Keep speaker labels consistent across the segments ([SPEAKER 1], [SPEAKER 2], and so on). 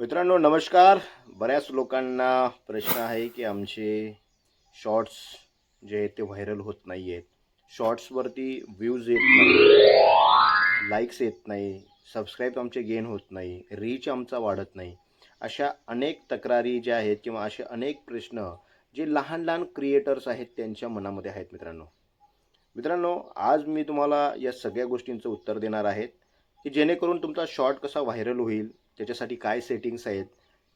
[SPEAKER 1] मित्रांनो नमस्कार. बऱ्याच लोकांना प्रश्न आहे की आमचे शॉर्ट्स जे आहेत ते व्हायरल होत नाही आहेत शॉर्ट्सवरती व्ह्यूज येत नाही लाईक्स येत नाही. सबस्क्राईब आमचे गेन होत नाही. रीच आमचा वाढत नाही. अशा अनेक तक्रारी ज्या आहेत किंवा असे अनेक प्रश्न जे लहान लहान क्रिएटर्स आहेत त्यांच्या मनामध्ये आहेत मित्रांनो. मित्रांनो आज मी तुम्हाला या सगळ्या गोष्टींचं उत्तर देणार आहेत की जेणेकरून तुमचा शॉर्ट कसा व्हायरल होईल त्याच्यासाठी काय सेटिंग्स आहेत?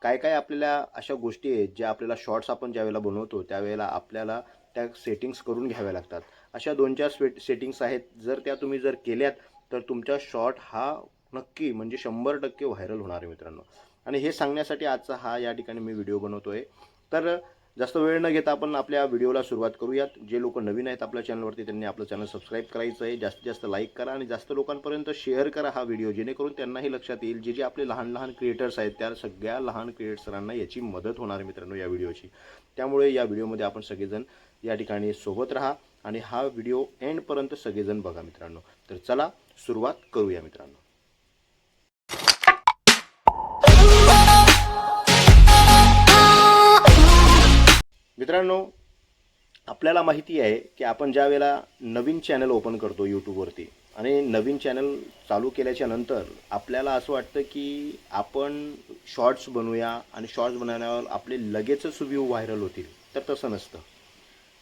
[SPEAKER 1] काय काय आपल्याला अशा गोष्टी आहेत ज्या आपल्याला शॉर्ट्स आपण ज्यावेळेला बनवतो त्यावेळेला आपल्याला त्या सेटिंग्स करून घ्याव्या लागतात. अशा दोन चार स्वे सेटिंग्स आहेत. जर त्या तुम्ही जर केल्यात तर तुमचा शॉर्ट हा नक्की म्हणजे शंभर टक्के व्हायरल होणार आहे मित्रांनो. आणि हे सांगण्यासाठी आजचा हा या ठिकाणी मी व्हिडिओ बनवतो आहे तर जास्त वेळ न घेता आपण आपल्या व्हिडिओला सुरुवात करूयात. जे लोक नवीन आहेत आपल्या चॅनलवरती त्यांनी आपलं चॅनल सबस्क्राईब करायचं आहे. जास्तीत जास्त लाईक करा आणि जास्त लोकांपर्यंत शेअर करा हा व्हिडिओ जेणेकरून त्यांनाही लक्षात येईल जे जे आपले लहान लहान क्रिएटर्स आहेत त्या सगळ्या लहान क्रिएटर्सरांना याची मदत होणार मित्रांनो या व्हिडिओची. त्यामुळे या व्हिडिओमध्ये आपण सगळेजण या ठिकाणी सोबत राहा आणि हा व्हिडिओ एंडपर्यंत सगळेजण बघा मित्रांनो. तर चला सुरुवात करूया मित्रांनो. मित्रांनो आपल्याला माहिती आहे की आपण ज्या वेळेला नवीन चॅनल ओपन करतो यूट्यूबवरती आणि नवीन चॅनल चालू केल्याच्यानंतर आपल्याला असं वाटतं की आपण शॉर्ट्स बनवूया आणि शॉर्ट्स बनवण्यावर आपले लगेचच व्ह्यू व्हायरल होतील तर तसं नसतं.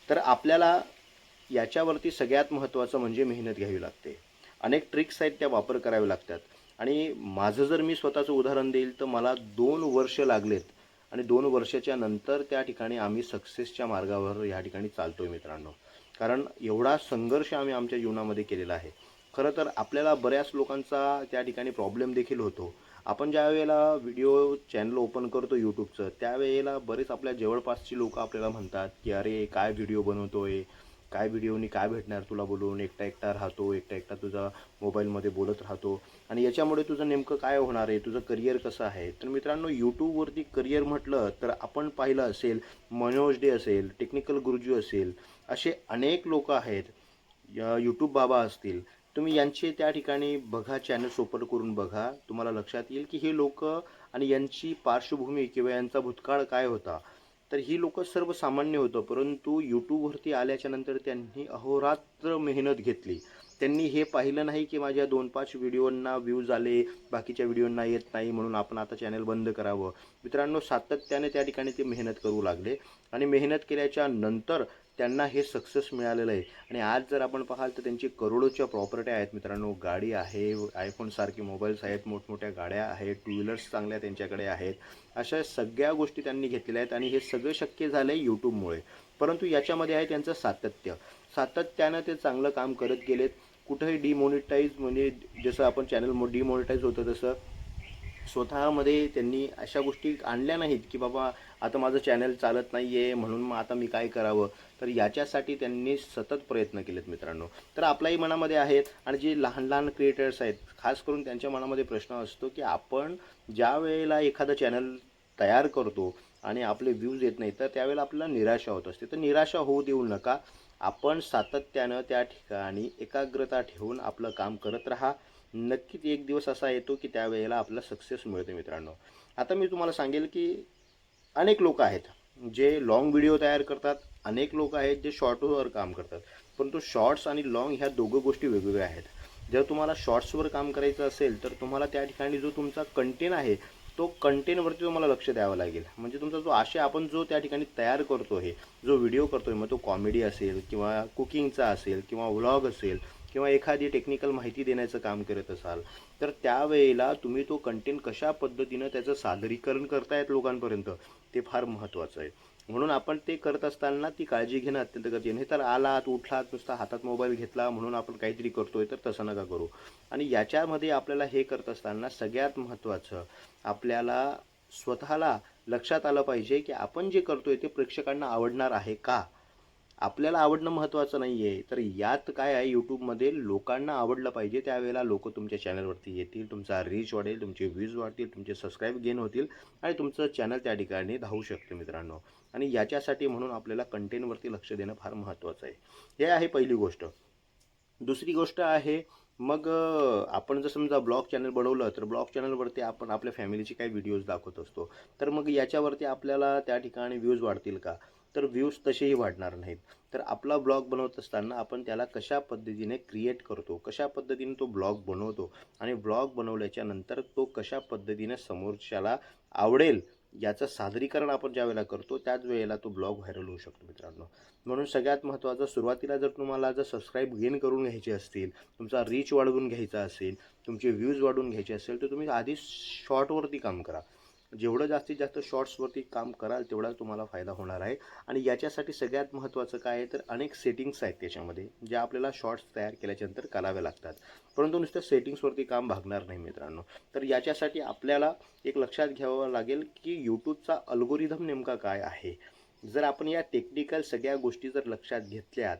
[SPEAKER 1] तर आपल्याला याच्यावरती सगळ्यात महत्त्वाचं म्हणजे मेहनत घ्यावी लागते. अनेक ट्रिक्स आहेत त्या वापर कराव्या लागतात. आणि माझं जर मी स्वतःचं उदाहरण देईल तर मला दोन वर्ष लागलेत आणि दोन वर्षाच्या नंतर त्या ठिकाणी आम्ही सक्सेसच्या मार्गावर या ठिकाणी चालतोय मित्रांनो. कारण एवढा संघर्ष आम्ही आमच्या जीवनामध्ये केलेला आहे. खरं तर आपल्याला बऱ्याच लोकांचा त्या ठिकाणी प्रॉब्लेम देखील होतो. आपण ज्या वेळेला व्हिडिओ चॅनल ओपन करतो यूट्यूबचं त्यावेळेला बरेच आपल्या जवळपासची लोक आपल्याला म्हणतात की अरे काय व्हिडिओ बनवतोय? काय व्हिडिओनी काय भेटणार तुला बोलून? एकटा एकटा राहतो एकटा एकटा तुझा मोबाईलमध्ये बोलत राहतो. आणि याच्यामुळे तुझं नेमकं काय होणार आहे? तुझं करिअर कसं आहे? तर मित्रांनो यूट्यूबवरती करिअर म्हटलं तर आपण पाहिलं असेल मनोज डे असेल टेक्निकल गुरुजी असेल असे अनेक लोक आहेत. यूट्यूब बाबा असतील. तुम्ही यांचे त्या ठिकाणी बघा चॅनल्स ओपन करून बघा. तुम्हाला लक्षात येईल की हे लोक आणि यांची पार्श्वभूमी किंवा यांचा भूतकाळ काय होता? तर ही लोक सर्वसामान्य होतं परंतु यूट्यूबवरती आल्याच्यानंतर त्यांनी अहोरात्र मेहनत घेतली. त्यांनी हे पाहिलं नाही की माझ्या दोन पाच व्हिडिओंना व्ह्यूज आले बाकीच्या व्हिडिओंना येत नाही म्हणून आपण आता चॅनल बंद करावं. मित्रांनो सातत्याने त्या ठिकाणी ते मेहनत करू लागले. आणि मेहनत केल्याच्यानंतर त्यांना हे सक्सेस मिळालेलं आहे. आणि आज जर आपण पाहाल तर त्यांची करोडोच्या प्रॉपर्ट्या आहेत मित्रांनो. गाडी आहे आयफोनसारखे मोबाईल्स आहेत मोठमोठ्या गाड्या आहेत टू व्हीलर्स चांगल्या त्यांच्याकडे आहेत. अशा सगळ्या गोष्टी त्यांनी घेतलेल्या आहेत आणि हे सगळं शक्य झालं आहे यूट्यूबमुळे परंतु याच्यामध्ये आहे त्यांचं सातत्य. सातत्यानं ते चांगलं काम करत गेलेत. कुठंही डिमॉनिटाईज म्हणजे जसं आपण चॅनल डिमॉनिटाईज होतं तसं स्वतःमध्ये त्यांनी अशा गोष्टी आणल्या नाहीत की बाबा आता माझं चॅनल चालत नाही आहे म्हणून मग आता मी काय करावं? तर याच्यासाठी त्यांनी सतत प्रयत्न केलेत मित्रांनो. तर आपल्याही मनामध्ये आहेत आणि जे लहान लहान क्रिएटर्स आहेत खास करून त्यांच्या मनामध्ये प्रश्न असतो की आपण ज्या वेळेला एखादं चॅनल तयार करतो आणि आपले व्ह्यूज येत नाही तर त्यावेळेला आपल्याला निराशा होत असते. तर निराशा होऊ देऊ नका. आपण सातत्यानं त्या ठिकाणी एकाग्रता ठेवून आपलं काम करत राहा. नक्कीच एक दिवस असा येतो की त्यावेळेला आपला सक्सेस मिळते मित्रांनो. आता मी तुम्हाला सांगेल की अनेक लोक आहेत जे लॉंग व्हिडिओ तयार करतात अनेक लोक आहेत जे शॉर्टवर काम करतात. परंतु शॉर्ट्स आणि लॉंग ह्या दोघं गोष्टी वेगवेगळ्या आहेत. जर तुम्हाला शॉर्ट्सवर काम करायचं असेल तर तुम्हाला त्या ठिकाणी जो तुमचा कंटेंट आहे तो कंटेंटवरती तुम्हाला लक्ष द्यावं लागेल. म्हणजे तुमचा जो आशय आपण जो त्या ठिकाणी तयार करतो आहे जो व्हिडिओ करतो आहे मग तो कॉमेडी असेल किंवा कुकिंगचा असेल किंवा व्लॉग असेल किंवा एखादी टेक्निकल माहिती देण्याचं काम करत असाल तर त्यावेळेला तुम्ही तो कंटेंट कशा पद्धतीनं त्याचं सादरीकरण करतायत लोकांपर्यंत ते फार महत्त्वाचं आहे. म्हणून आपण ते करत असताना ती काळजी घेणं अत्यंत गरजेचं नाही तर आलात उठलात नुसता हातात मोबाईल घेतला म्हणून आपण काहीतरी करतोय तर तसं नका करू. आणि याच्यामध्ये आपल्याला हे करत असताना सगळ्यात महत्त्वाचं आपल्याला स्वतःला लक्षात आलं पाहिजे की आपण जे करतोय ते प्रेक्षकांना आवडणार आहे का? आपल्याला आवडणं महत्त्वाचं नाही आहे तर यात काय आहे यूट्यूबमध्ये लोकांना आवडलं पाहिजे त्यावेळेला लोक तुमच्या चॅनलवरती येतील तुमचा रीच वाढेल तुमचे व्ह्यूज वाढतील तुमचे सबस्क्राईब गेन होतील आणि तुमचं चॅनल त्या ठिकाणी धावू शकते मित्रांनो. आणि याच्यासाठी म्हणून आपल्याला कंटेंटवरती लक्ष देणं फार महत्त्वाचं आहे. हे आहे पहिली गोष्ट. दुसरी गोष्ट आहे मग आपण जर समजा ब्लॉग चॅनल बनवलं तर ब्लॉग चॅनलवरती आपण आपल्या फॅमिलीचे काही व्हिडिओज दाखवत असतो. तर मग याच्यावरती आपल्याला त्या ठिकाणी व्ह्यूज वाढतील का? तर व्ह्यूज तसेही वाढणार नाहीत. तर आपला ब्लॉग बनवत असताना आपण त्याला कशा पद्धतीने क्रिएट करतो कशा पद्धतीने तो ब्लॉग बनवतो आणि ब्लॉग बनवल्याच्या नंतर तो कशा पद्धतीने समोरच्याला आवडेल याचं सादरीकरण आपण ज्या वेळेला करतो त्याच वेळेला तो ब्लॉग व्हायरल होऊ शकतो मित्रांनो. म्हणून सगळ्यात महत्त्वाचं सुरुवातीला जर तुम्हाला जर सबस्क्राईब गेन करून घ्यायचे असतील तुमचा रीच वाढवून घ्यायचा असेल तुमचे व्ह्यूज वाढवून घ्यायचे असेल तर तुम्ही आधी शॉर्टवरती काम करा. जेवढं जास्तीत जास्त शॉर्ट्सवरती काम कराल तेवढा तुम्हाला फायदा होणार आहे. आणि याच्यासाठी सगळ्यात महत्त्वाचं काय आहे तर अनेक सेटिंग्स आहेत त्याच्यामध्ये ज्या आपल्याला शॉर्ट्स तयार केल्याच्यानंतर कराव्या लागतात. परंतु नुसतं सेटिंग्सवरती काम भागणार नाही मित्रांनो. तर याच्यासाठी आपल्याला एक लक्षात घ्यावं लागेल की यूट्यूबचा अल्गोरिदम नेमका काय आहे. जर आपण या टेक्निकल सगळ्या गोष्टी जर लक्षात घेतल्यात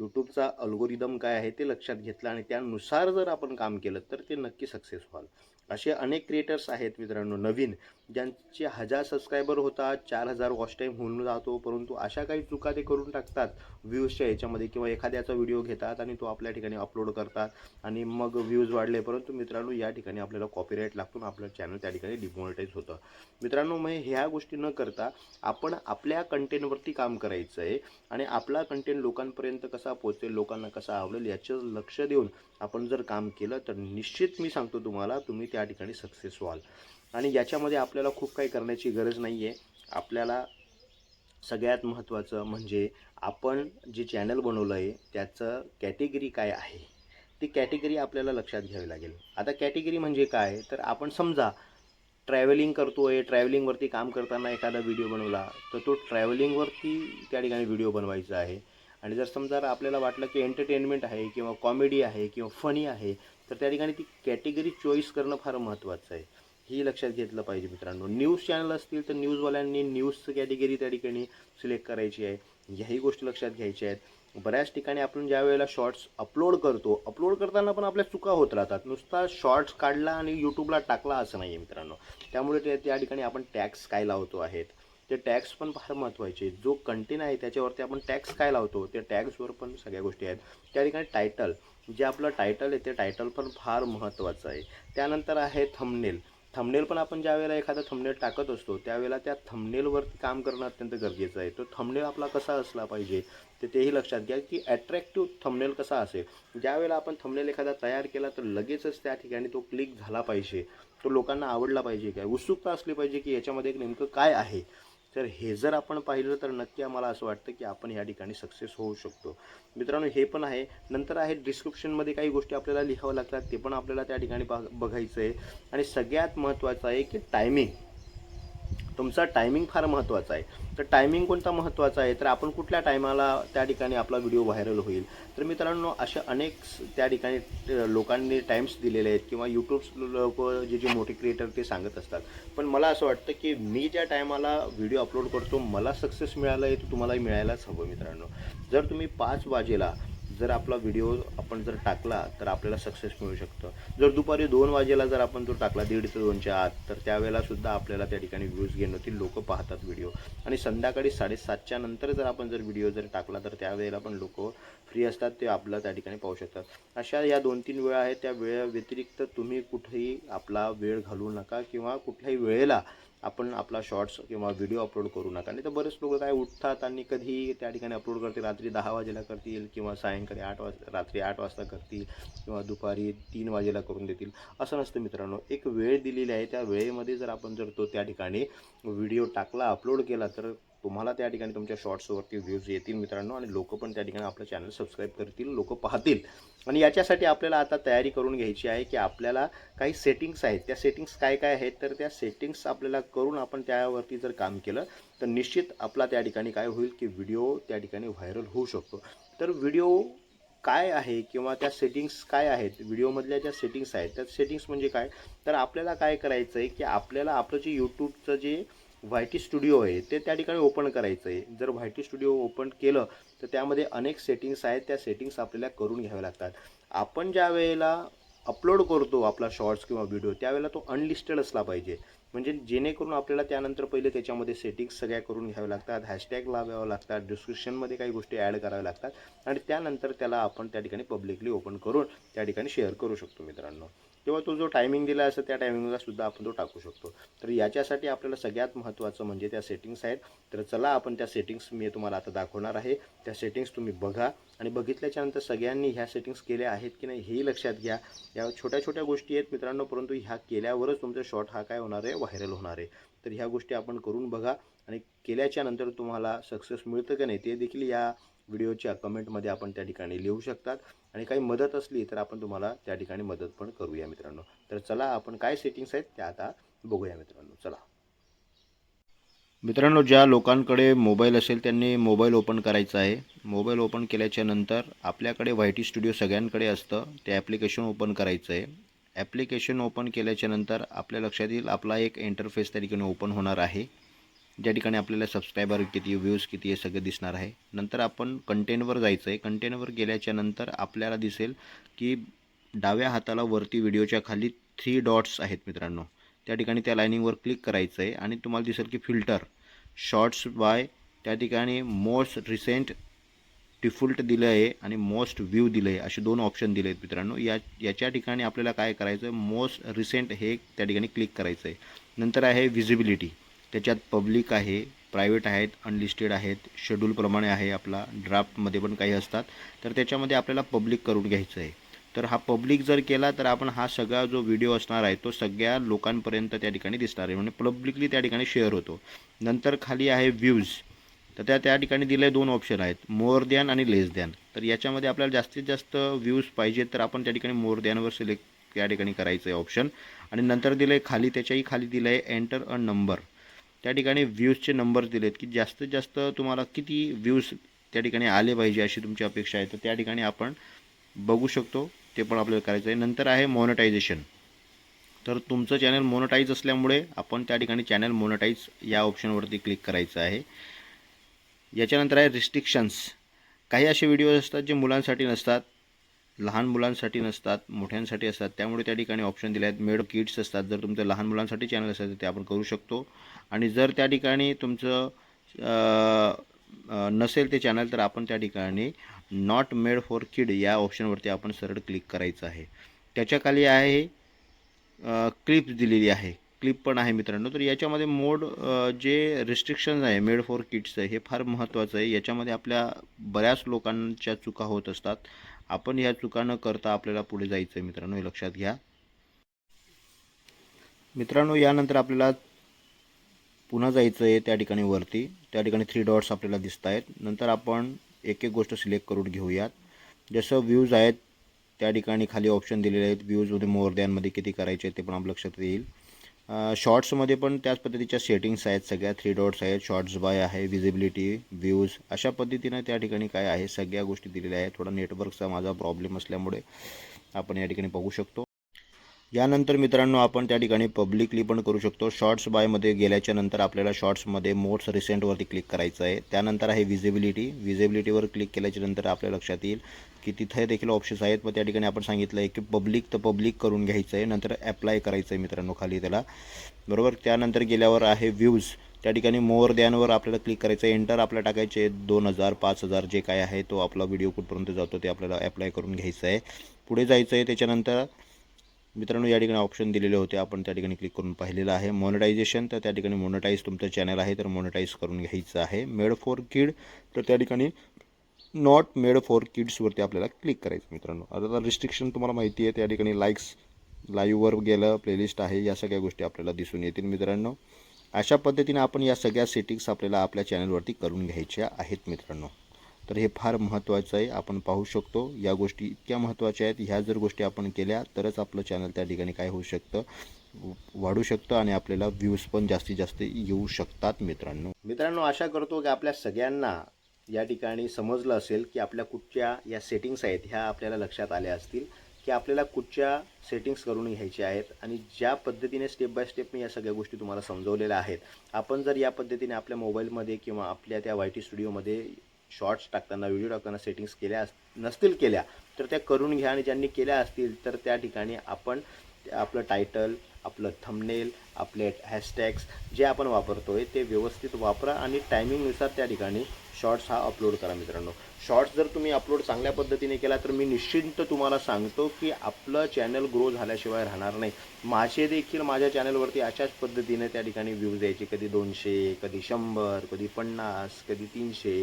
[SPEAKER 1] यूट्यूबचा अल्गोरिदम काय आहे ते लक्षात घेतलं आणि त्यानुसार जर आपण काम केलं तर ते नक्की सक्सेस व्हाल. असे अनेक क्रिएटर्स आहेत मित्रांनो नवीन. ज्यांचे हजार सबस्क्रायबर होतात चार हजार वॉच टाईम होऊन जातो परंतु अशा काही चुका ते करून टाकतात व्ह्यूजच्या याच्यामध्ये किंवा एखाद्याचा व्हिडिओ घेतात आणि तो आपल्या ठिकाणी अपलोड करतात आणि मग व्ह्यूज वाढले. परंतु मित्रांनो या ठिकाणी आपल्याला कॉपीराईट लागतो आणि आपलं चॅनल त्या ठिकाणी डिमॉनिटाईज होतं. मित्रांनो मग ह्या गोष्टी न करता आपण आपल्या कंटेंटवरती काम करायचं आहे आणि आपला कंटेंट लोकांपर्यंत कसा पोहोचेल लोकांना कसा आवडेल याचं लक्ष देऊन आपण जर काम केलं तर निश्चित मी सांगतो तुम्हाला तुम्ही त्या ठिकाणी सक्सेस व्हाल. आणि याच्यामध्ये आपल्याला खूप काही करण्याची गरज नाही आहे आपल्याला सगळ्यात महत्त्वाचं म्हणजे आपण जे चॅनल बनवलं आहे त्याचं कॅटेगरी काय आहे? ती कॅटेगरी आपल्याला लक्षात घ्यावी लागेल. आता कॅटेगरी म्हणजे काय? तर आपण समजा ट्रॅव्हलिंग करतो आहे ट्रॅव्हलिंगवरती काम करताना एखादा व्हिडिओ बनवला तर तो ट्रॅव्हलिंगवरती त्या ठिकाणी व्हिडिओ बनवायचा आहे. आणि जर समजा आपल्याला वाटलं की एंटरटेनमेंट आहे किंवा कॉमेडी आहे किंवा फनी आहे तर त्या ठिकाणी ती कॅटेगरी चॉईस करणं फार महत्त्वाचं आहे. ही लक्षात घेतलं पाहिजे मित्रांनो. न्यूज चॅनल असतील तर न्यूजवाल्यांनी न्यूजचं कॅटेगरी त्या ठिकाणी सिलेक्ट करायची आहे. ह्याही गोष्टी लक्षात घ्यायच्या आहेत. बऱ्याच ठिकाणी आपण ज्या वेळेला शॉर्ट्स अपलोड करतो अपलोड करताना पण आपल्या चुका होत राहतात. नुसता शॉर्ट्स काढला आणि यूट्यूबला टाकला असं नाही आहे मित्रांनो. त्यामुळे ते त्या ठिकाणी आपण टॅक्स काय लावतो आहेत? ते टॅक्स पण फार महत्त्वाचे जो कंटेन आहे त्याच्यावरती आपण टॅक्स काय लावतो त्या टॅक्सवर पण सगळ्या गोष्टी आहेत. त्या ठिकाणी टायटल जे आपलं टायटल आहे ते टायटल पण फार महत्त्वाचं आहे. त्यानंतर आहे थंबनेल थंबनेल पण आपण ज्या वेळेला एखादा थंबनेल टाकत असतो त्यावेळेला त्या थंबनेलवरती काम करणं अत्यंत गरजेचं आहे. तो थंबनेल आपला कसा असला पाहिजे तर तेही लक्षात घ्या की ॲट्रॅक्टिव्ह थंबनेल कसा असेल. ज्यावेळेला आपण थंबनेल एखादा तयार केला तर लगेचच त्या ठिकाणी तो क्लिक झाला पाहिजे. तो लोकांना आवडला पाहिजे काय? उत्सुकता असली पाहिजे की याच्यामध्ये एक नेमकं काय आहे? तर हे जर आपण पाहिलं तर नक्की आम्हाला असं वाटतं की आपण या ठिकाणी सक्सेस होऊ शकतो. मित्रांनो हे पण आहे. नंतर आहे डिस्क्रिप्शनमध्ये काही गोष्टी आपल्याला लिहावं लागतात ते पण आपल्याला त्या ठिकाणी बघायचं आहे आणि सगळ्यात महत्त्वाचं आहे की टायमिंग तुमचा टायमिंग फार महत्त्वाचा आहे. तर टायमिंग कोणता महत्त्वाचा आहे? तर आपण कुठल्या टायमाला त्या ठिकाणी आपला व्हिडिओ व्हायरल होईल? तर मित्रांनो अशा अनेक त्या ठिकाणी लोकांनी टाईम्स दिलेले आहेत किंवा यूट्यूब लोक जे जे मोठे क्रिएटर ते सांगत असतात. पण मला असं वाटतं की मी ज्या टायमाला व्हिडिओ अपलोड करतो मला सक्सेस मिळालं आहे तो तुम्हालाही मिळायलाच हवं मित्रांनो. जर तुम्ही पाच वाजेला जर आपला व्हिडिओ आपण जर टाकला तर आपल्याला सक्सेस मिळू शकतं. जर दुपारी दोन वाजेला जर आपण तो टाकला दीड ते दोनच्या आत तर त्यावेळेला सुद्धा आपल्याला त्या ठिकाणी व्ह्यूज घेणं होतील लोक पाहतात व्हिडिओ आणि संध्याकाळी साडेसातच्या नंतर जर आपण जर व्हिडिओ जर टाकला तर त्यावेळेला पण लोक फ्री असतात ते आपलं त्या ठिकाणी पाहू शकतात. अशा या दोन तीन वेळा आहेत त्या वेळे व्यतिरिक्त तुम्ही कुठेही आपला वेळ घालवू नका किंवा कुठल्याही वेळेला आपण आपला शॉर्ट्स किंवा व्हिडिओ अपलोड करू नका. नाही तर बरेच लोक काय उठतात आणि कधी त्या ठिकाणी अपलोड करतील रात्री दहा वाजेला करतील किंवा सायंकाळी आठ वाज रात्री आठ वाजता करतील किंवा दुपारी तीन वाजेला करून देतील. असं नसतं मित्रांनो. एक वेळ दिलेली आहे. त्या वेळेमध्ये जर आपण जर तो त्या ठिकाणी व्हिडिओ टाकला अपलोड केला तर तुम्हाला त्या ठिकाणी तुमच्या शॉर्ट्सवरती व्ह्यूज येतील मित्रांनो आणि लोक पण त्या ठिकाणी आपलं चॅनल सबस्क्राईब करतील लोक पाहतील. आणि याच्यासाठी आपल्याला आता तयारी करून घ्यायची आहे की आपल्याला काही सेटिंग्स आहेत. त्या सेटिंग्स काय काय आहेत? तर त्या सेटिंग्स आपल्याला करून आपण त्यावरती जर काम केलं तर निश्चित आपला त्या ठिकाणी काय होईल की व्हिडिओ त्या ठिकाणी व्हायरल होऊ शकतो. तर व्हिडिओ काय आहे किंवा त्या सेटिंग्स काय आहेत? व्हिडिओमधल्या ज्या सेटिंग्स आहेत त्या सेटिंग्स म्हणजे काय? तर आपल्याला काय करायचं आहे की आपल्याला आपलं जे यूट्यूबचं जे व्हाय टी स्टुडिओ आहे ते त्या ठिकाणी ओपन करायचं आहे जर व्हाय टी स्टुडिओ ओपन केलं तर त्यामध्ये अनेक सेटिंग्स आहेत त्या सेटिंग्स आपल्याला करून घ्याव्या लागतात. आपण ज्या वेळेला अपलोड करतो आपला शॉर्ट्स किंवा व्हिडिओ त्यावेळेला तो अनलिस्टेड असला पाहिजे. म्हणजे जेणेकरून आपल्याला त्यानंतर पहिले त्याच्यामध्ये सेटिंग्स सगळ्या करून घ्याव्या लागतात हॅशटॅग लावाव्या लागतात डिस्क्रिप्शनमध्ये काही गोष्टी ॲड कराव्या लागतात आणि त्यानंतर त्याला आपण त्या ठिकाणी पब्लिकली ओपन करून त्या ठिकाणी शेअर करू शकतो मित्रांनो. किंवा तो जो टायमिंग दिला असेल त्या टायमिंगला सुद्धा आपण तो टाकू शकतो. तर याच्यासाठी आपल्याला सगळ्यात महत्त्वाचं म्हणजे त्या सेटिंग्स आहेत. तर चला आपण त्या सेटिंग्स मी तुम्हाला आता दाखवणार आहे. त्या सेटिंग्स तुम्ही बघा आणि बघितल्याच्यानंतर सगळ्यांनी ह्या सेटिंग्स केल्या आहेत की नाही हेही लक्षात घ्या. या छोट्या छोट्या गोष्टी आहेत मित्रांनो परंतु ह्या केल्यावरच तुमचा शॉर्ट हा काय होणार आहे? व्हायरल होणार आहे. तर ह्या गोष्टी आपण करून बघा आणि केल्याच्यानंतर तुम्हाला सक्सेस मिळतं का नाही ते देखील या व्हिडिओच्या कमेंटमध्ये आपण त्या ठिकाणी लिहू शकतात. आणि काही मदत असली तर आपण तुम्हाला त्या ठिकाणी मदत पण करूया मित्रांनो. तर चला आपण काय सेटिंग्स आहेत त्या आता बघूया मित्रांनो. चला. मित्रांनो ज्या लोकांकडे मोबाईल असेल त्यांनी मोबाईल ओपन करायचा आहे. मोबाईल ओपन केल्याच्यानंतर आपल्याकडे व्हाय टी स्टुडिओ सगळ्यांकडे असतं. ते ॲप्लिकेशन ओपन करायचं आहे. ॲप्लिकेशन ओपन केल्याच्यानंतर आपल्या लक्षात येईल आपला एक इंटरफेस त्या ठिकाणी ओपन होणार आहे. ज्या ठिकाणी आपल्याला सबस्क्रायबर किती व्ह्यूज किती हे सगळं दिसणार आहे. नंतर आपण कंटेंटवर जायचं आहे कंटेंटवर गेल्याच्यानंतर आपल्याला दिसेल की डाव्या हाताला वरती व्हिडिओच्या खाली थ्री डॉट्स आहेत मित्रांनो. त्या ठिकाणी त्या लाईनिंगवर क्लिक करायचं आहे आणि तुम्हाला दिसेल की फिल्टर शॉर्ट्स बाय त्या ठिकाणी मोस्ट रिसेंट डिफॉल्ट दिलं आहे आणि मोस्ट व्ह्यू दिलं आहे. असे दोन ऑप्शन दिले आहेत मित्रांनो. या याच्या ठिकाणी आपल्याला काय करायचं आहे मोस्ट रिसेंट हे त्या ठिकाणी क्लिक करायचं आहे नंतर आहे विजिबिलिटी त्याच्यात पब्लिक आहे प्रायव्हेट आहेत अनलिस्टेड आहेत शेड्यूलप्रमाणे आहे आपला ड्राफ्टमध्ये पण काही असतात. तर त्याच्यामध्ये आपल्याला पब्लिक करून घ्यायचं आहे. तर हा पब्लिक जर केला तर आपण हा सगळा जो व्हिडिओ असणार आहे तो सगळ्या लोकांपर्यंत त्या ठिकाणी दिसणार आहे. म्हणजे पब्लिकली त्या ठिकाणी शेअर होतो. नंतर खाली आहे व्ह्यूज तर त्या त्या ठिकाणी दिले दोन ऑप्शन आहेत. मोर दॅन आणि लेस दॅन तर याच्यामध्ये आपल्याला जास्तीत जास्त व्ह्यूज पाहिजेत तर आपण त्या ठिकाणी मोर दॅनवर सिलेक्ट त्या ठिकाणी करायचं आहे ऑप्शन आणि नंतर दिलं आहे खाली त्याच्याही खाली दिलं आहे एंटर अ नंबर त्या ठिकाणी व्ह्यूजचे नंबर दिलेत की जास्तीत जास्त तुम्हाला किती व्ह्यूज त्या ठिकाणी आले पाहिजे अशी तुमची अपेक्षा आहे. तर त्या ठिकाणी आपण बघू शकतो ते पण आपल्याला करायचं आहे. नंतर आहे मॉनिटायझेशन तर तुमचं चॅनल मोनोटाईज असल्यामुळे आपण त्या ठिकाणी चॅनल मोनोटाईज या ऑप्शनवरती क्लिक करायचं आहे. याच्यानंतर आहे रिस्ट्रिक्शन्स काही असे व्हिडिओज असतात जे मुलांसाठी नसतात. लहान मुलांसाठी नसतात मोठ्यांसाठी असतात. त्यामुळे त्या ठिकाणी ऑप्शन दिले आहेत. मेड किड्स असतात. जर तुमचं लहान मुलांसाठी चॅनल असेल तर ते आपण करू शकतो. आणि जर त्या ठिकाणी तुमचं नसेल ते चॅनल तर आपण त्या ठिकाणी नॉट मेड फॉर किड या ऑप्शनवरती आपण सरळ क्लिक करायचं आहे. त्याच्याखाली आहे क्लिप्स दिलेली आहे. क्लिप पण आहे मित्रांनो. तर याच्यामध्ये मोड जे रिस्ट्रिक्शन्स आहे मेड फॉर किड्स हे फार महत्त्वाचं आहे. याच्यामध्ये आपल्या बऱ्याच लोकांच्या चुका होत असतात. आपण ह्या चुका न करता आपल्याला पुढे जायचं आहे मित्रांनो हे लक्षात घ्या. मित्रांनो यानंतर आपल्याला पुन्हा जायचं आहे त्या ठिकाणी वरती. त्या ठिकाणी थ्री डॉट्स आपल्याला दिसत आहेत नंतर आपण एक एक गोष्ट सिलेक्ट करून घेऊयात. जसं व्ह्यूज आहेत त्या ठिकाणी खाली ऑप्शन दिलेले आहेत. व्ह्यूजमध्ये मोर दॅनमध्ये किती करायचे आहेत ते पण आपल्या लक्षात येईल. शॉर्ट्समध्ये पण त्याच पद्धतीच्या सेटिंग्स आहेत सगळ्या. थ्री डॉट्स आहेत शॉर्ट्स बाय आहे विजिबिलिटी व्ह्यूज अशा पद्धतीनं त्या ठिकाणी काय आहे सगळ्या गोष्टी दिलेल्या आहेत. थोडा नेटवर्कचा माझा प्रॉब्लेम असल्यामुळे आपण या ठिकाणी बघू शकतो. यानंतर मित्रांनो आपण त्या ठिकाणी पब्लिकली पण करू शकतो. शॉर्ट्स बायमध्ये गेल्याच्यानंतर आपल्याला शॉर्ट्समध्ये मोट्स रिसेंटवरती क्लिक करायचं आहे. त्यानंतर आहे विजिबिलिटी विजिबिलिटीवर क्लिक केल्याच्यानंतर आपल्या लक्षात येईल. की तिथे देखील ऑप्शन्स आहेत. मग त्या ठिकाणी आपण सांगितलं आहे की पब्लिक तर पब्लिक करून घ्यायचं आहे नंतर ॲप्लाय करायचं आहे मित्रांनो खाली त्याला. बरोबर? त्यानंतर गेल्यावर आहे व्ह्यूज त्या ठिकाणी मोर दॅनवर आपल्याला क्लिक करायचं आहे एंटर आपल्याला टाकायचे दोन हजार पाच हजार जे काय आहे तो आपला व्हिडिओ कुठपर्यंत जातो ते आपल्याला ॲप्लाय करून घ्यायचं आहे पुढे जायचं आहे त्याच्यानंतर मित्रांनो या ठिकाणी ऑप्शन दिलेले होते. आपण त्या ठिकाणी क्लिक करून पाहिलेलं आहे. मॉनिटायझेशन तर त्या ठिकाणी मॉनिटाईज तुमचं चॅनल आहे तर मॉनिटाईज करून घ्यायचं आहे. मेड फॉर किड तर त्या ठिकाणी नॉट मेड फॉर किड्सवरती आपल्याला क्लिक करायचं मित्रांनो. आता रिस्ट्रिक्शन तुम्हाला माहिती आहे त्या ठिकाणी लाईक्स लाईव्हवर गेलं प्लेलिस्ट आहे या सगळ्या गोष्टी आपल्याला दिसून येतील मित्रांनो. अशा पद्धतीने आपण या सगळ्या सेटिंग्स आपल्याला आपल्या चॅनलवरती करून घ्यायच्या आहेत मित्रांनो. तर हे फार महत्त्वाचं आहे आपण पाहू शकतो. या गोष्टी इतक्या महत्त्वाच्या आहेत ह्या जर गोष्टी आपण केल्या तरच आपलं चॅनल त्या ठिकाणी काय होऊ शकतं? वाढू शकतं आणि आपल्याला व्ह्यूज पण जास्तीत जास्त येऊ शकतात मित्रांनो. मित्रांनो आशा करतो की आपल्या सगळ्यांना या ठिकाणी समजलं असेल की आपल्या कुठच्या या सेटिंग्स आहेत ह्या आपल्याला लक्षात आल्या असतील की आपल्याला कुठच्या सेटिंग्स करून घ्यायच्या आहेत आणि ज्या पद्धतीने स्टेप बाय स्टेप मी या सगळ्या गोष्टी तुम्हाला समजवलेल्या आहेत. आपण जर या पद्धतीने आपल्या मोबाईलमध्ये किंवा आपल्या त्या वाय टी स्टुडिओमध्ये शॉर्ट्स टाकताना व्हिडिओ टाकताना सेटिंग्स केल्या अस- नसतील केल्या तर त्या करून घ्या आणि ज्यांनी केल्या असतील तर त्या ठिकाणी आपण आपलं टायटल आपलं थंबनेल आपले हॅशटॅग्स जे आपण वापरतो आहे ते व्यवस्थित वापरा आणि टायमिंगनुसार त्या ठिकाणी शॉर्ट्स हा अपलोड करा मित्रांनो. शॉर्ट्स जर तुम्ही अपलोड चांगल्या पद्धतीने केला तर मी निश्चिंत तुम्हाला सांगतो की आपलं चॅनल ग्रो झाल्याशिवाय राहणार नाही. माझे देखील माझ्या चॅनलवरती अशाच पद्धतीने त्या ठिकाणी व्ह्यूज द्यायचे. कधी दोनशे कधी शंभर कधी पन्नास कधी तीनशे.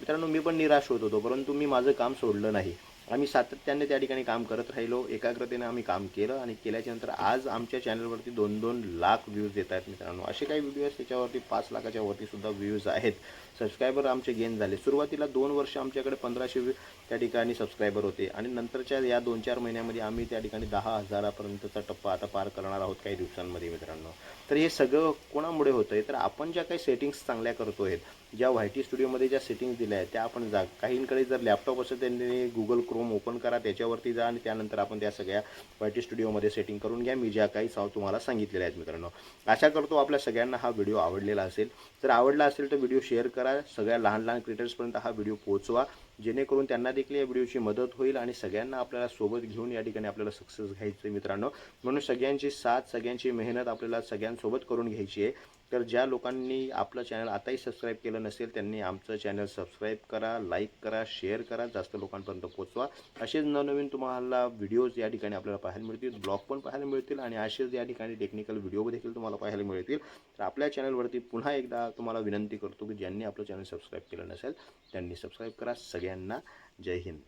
[SPEAKER 1] मित्रांनो मी पण निराश होत होतो परंतु मी माझं काम सोडलं नाही. आम्ही सातत्याने त्या ठिकाणी काम करत राहिलो. एकाग्रतेने आम्ही काम केलं आणि केल्याच्यानंतर आज आमच्या चॅनलवरती दोन दोन लाख व्ह्यूज येत आहेत मित्रांनो. असे काही व्हिडिओ आहेत त्याच्यावरती पाच लाखाच्या वरती सुद्धा व्ह्यूज आहेत. सबस्क्रायबर आमचे गेन झाले. सुरुवातीला दोन वर्ष आमच्याकडे पंधराशे त्या ठिकाणी सबस्क्रायबर होते. आणि नंतरच्या या दोन चार महिन्यामध्ये आम्ही त्या ठिकाणी दहा हजारापर्यंतचा टप्पा आता पार करणार आहोत काही दिवसांमध्ये मित्रांनो. तर हे सगळं कोणामुळे होतं आहे तर आपण ज्या काही सेटिंग्स चांगल्या करतो आहेत ज्या व्हाय टी स्टुडिओमध्ये ज्या सेटिंग्स दिल्या आहेत त्या आपण जा काहींकडे जर लॅपटॉप असेल त्यांनी गुगल क्रोम ओपन करा त्याच्यावरती जा आणि त्यानंतर आपण त्या सगळ्या व्हाय टी स्टुडिओमध्ये सेटिंग करून घ्या. मी ज्या काही साव तुम्हाला सांगितलेल्या आहेत मित्रांनो. आशा करतो आपल्या सगळ्यांना हा व्हिडिओ आवडलेला असेल. जर आवडला असेल तर व्हिडिओ शेअर करा. सगळ्या लहान लहान क्रिएटर्सपर्यंत हा व्हिडिओ पोहोचवा. जेणेकरून त्यांना देखील या व्हिडिओची मदत होईल आणि सगळ्यांना आपल्याला सोबत घेऊन या ठिकाणी आपल्याला सक्सेस घ्यायचं आहे मित्रांनो. म्हणून सगळ्यांची साथ सगळ्यांची मेहनत आपल्याला सगळ्यांसोबत करून घ्यायची आहे. तर ज्या लोकांनी आपलं चॅनल आताही सबस्क्राईब केलं नसेल त्यांनी आमचं चॅनल सबस्क्राईब करा लाईक करा शेअर करा जास्त लोकांपर्यंत पोचवा असेच नवनवीन तुम्हाला व्हिडिओज या ठिकाणी आपल्याला पाहायला मिळतील ब्लॉग पण पाहायला मिळतील आणि असेच या ठिकाणी टेक्निकल व्हिडिओ देखील तुम्हाला पाहायला मिळतील. तर आपल्या चॅनलवरती पुन्हा एकदा तुम्हाला विनंती करतो की ज्यांनी आपलं चॅनल सबस्क्राईब केलं नसेल त्यांनी सबस्क्राईब करा. सगळ्यांना जय हिंद.